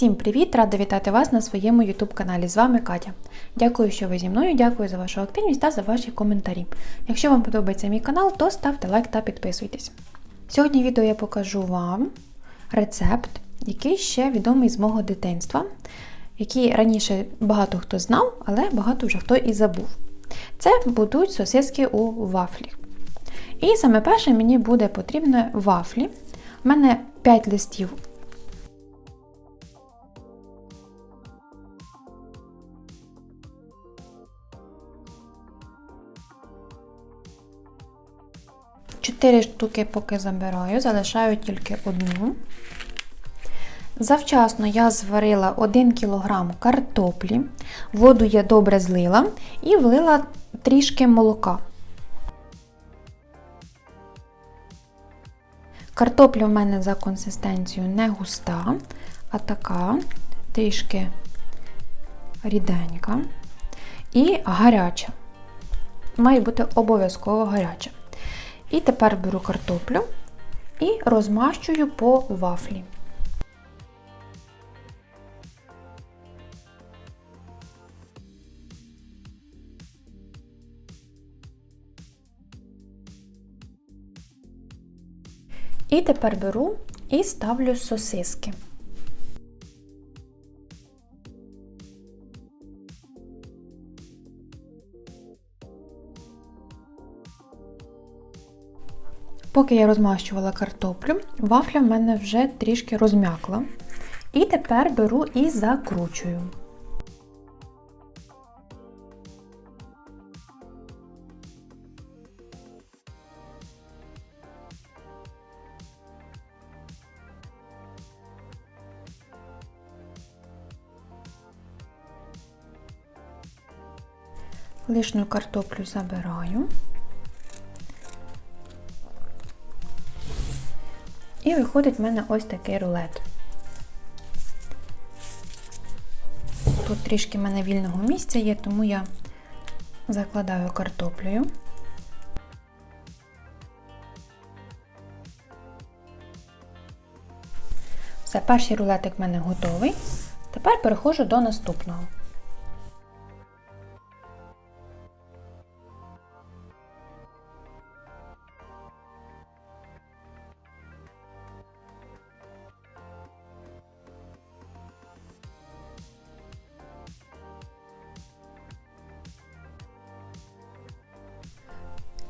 Всім привіт! Рада вітати вас на своєму YouTube каналі. З вами Катя. Дякую, що ви зі мною, дякую за вашу активність та за ваші коментарі. Якщо вам подобається мій канал, то ставте лайк та підписуйтесь. Сьогодні в відео я покажу вам рецепт, який ще відомий з мого дитинства, який раніше багато хто знав, але багато вже хто і забув. Це будуть сосиски у вафлі. І саме перше мені буде потрібно вафлі. У мене 5 листів Чотири штуки поки забираю, залишаю тільки одну. Завчасно я зварила 1 кг картоплі, воду я добре злила і влила трішки молока. Картопля в мене за консистенцією не густа, а така, трішки ріденька і гаряча. Має бути обов'язково гаряча. І тепер беру картоплю і розмащую по вафлі. І тепер беру і ставлю сосиски. Поки я розмащувала картоплю, вафля в мене вже трішки розм'якла. І тепер беру і закручую. Лишню картоплю забираю. І виходить в мене ось такий рулет. Тут трішки в мене вільного місця є, тому я закладаю картоплею. Все, перший рулетик в мене готовий. Тепер переходжу до наступного.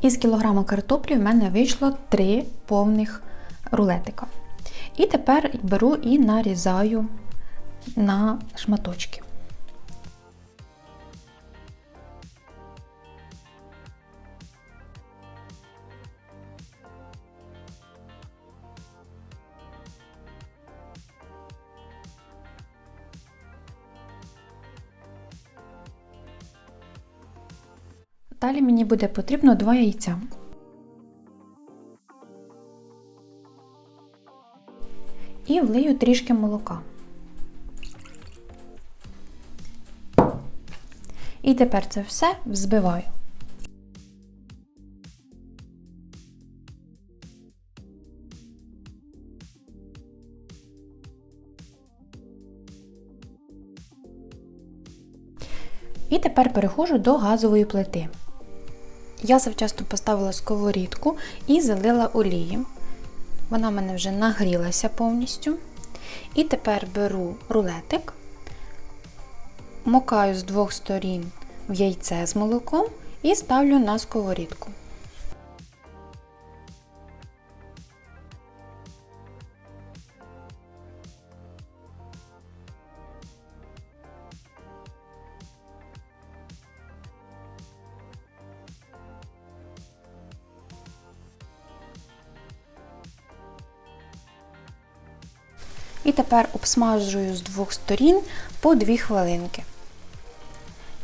Із кілограма картоплі в мене вийшло 3 повних рулетика. І тепер беру і нарізаю на шматочки. Далі мені буде потрібно 2 яйця. І влию трішки молока. І тепер це все взбиваю. І тепер переходжу до газової плити. Я завчасно поставила сковорідку і залила олії. Вона в мене вже нагрілася повністю. І тепер беру рулетик, мокаю з двох сторін в яйце з молоком і ставлю на сковорідку. І тепер обсмажую з двох сторін по 2 хвилинки.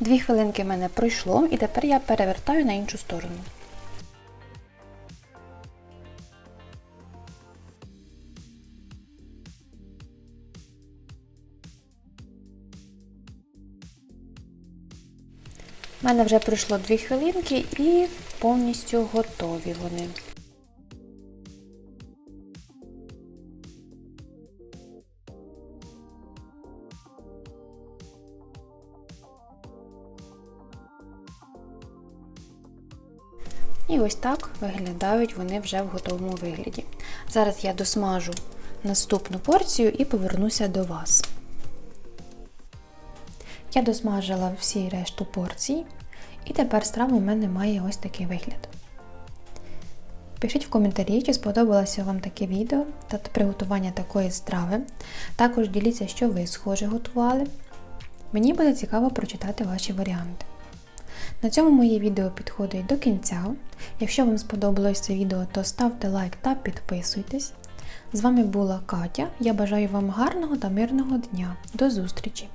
Дві хвилинки в мене пройшло, і тепер я перевертаю на іншу сторону. У мене вже пройшло 2 хвилинки і повністю готові вони. І ось так виглядають вони вже в готовому вигляді. Зараз я досмажу наступну порцію і повернуся до вас. Я досмажила всі решту порцій, і тепер страва у мене має ось такий вигляд. Пишіть в коментарі, чи сподобалося вам таке відео та приготування такої страви. Також діліться, що ви схоже готували. Мені буде цікаво прочитати ваші варіанти. На цьому моє відео підходить до кінця. Якщо вам сподобалось це відео, то ставте лайк та підписуйтесь. З вами була Катя. Я бажаю вам гарного та мирного дня. До зустрічі!